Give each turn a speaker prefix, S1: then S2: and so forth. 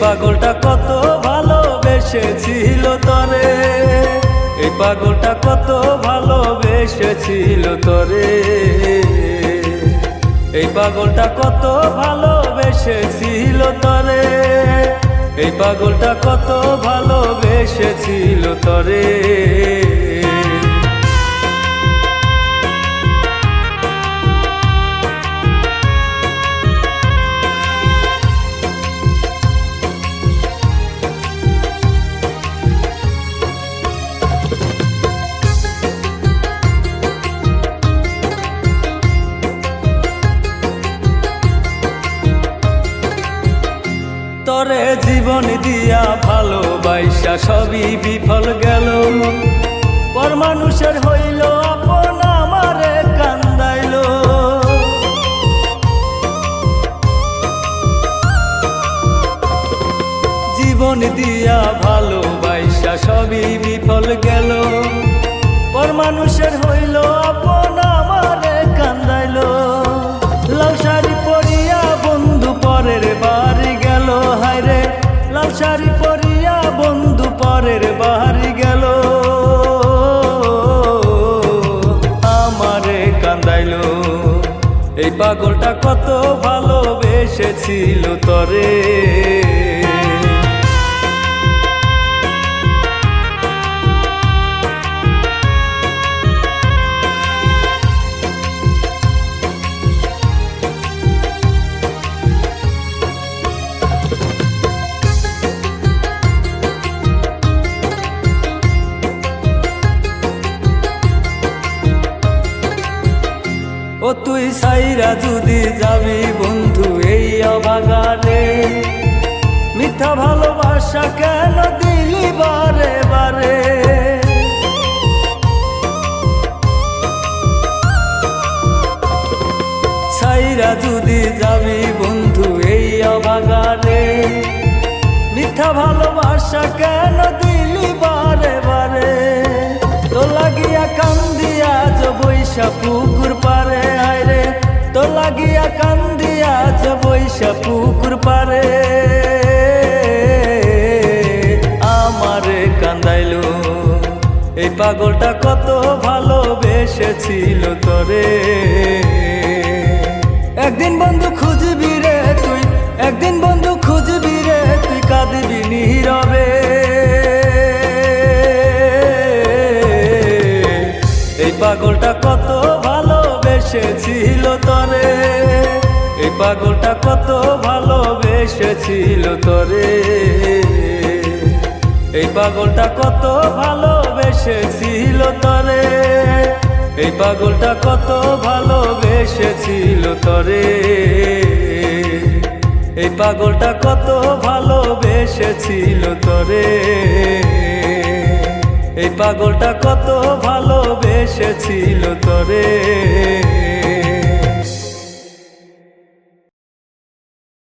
S1: পাগলটা কত ভালোবেসেছিল তরে। এই পাগলটা কত ভালোবেসেছিল তরে। এই পাগলটা কত ভালোবেসেছিল তরে। এই পাগলটা কত ভালোবেসেছিল তরে। জীবন দিয়া ভালোবাসা সবই বিফল গেল। পর মানুষের হইল আপন, আমারে কান্দাইল। জীবন দিয়া ভালোবাসা সবই বিফল গেল। পর মানুষের হইল আপন, আমারে এই পাগলটা কত ভালোবেসেছিল তরে। সাইরা যদি যাবি বন্ধু, এই অবাগারে মিথ্যা ভালোবাসা কেন দিলি বারে বারে? সাইরা যদি যাবি বন্ধু, এই অবাগারে মিথ্যা ভালোবাসা কেন দিলি বারে বারে? তো লাগিয়া কান্দিয়া যে বৈশা পুকুর পারে লাগিয়া কান্দিয়া যে বৈশা পুকুর পারে আমারে কান্দাইলো, এই পাগলটা কত ভালোবেসেছিল তোরে। একদিন বন্ধু খুঁজবি রে তুই, একদিন বন্ধু খুঁজবি রে তুই কাঁদবি নীরবে। এই পাগলটা কত ভালোবেসেছিল তরে। এই পাগলটা কত ভালোবেসেছিল তরে। এই পাগলটা কত ভালোবেসেছিল তরে। এই পাগলটা কত ভালোবেসেছিল তরে। এই পাগলটা কত ভালোবেসেছিল তরে। এই পাগলটা কত ভালোবেসেছিল তরে।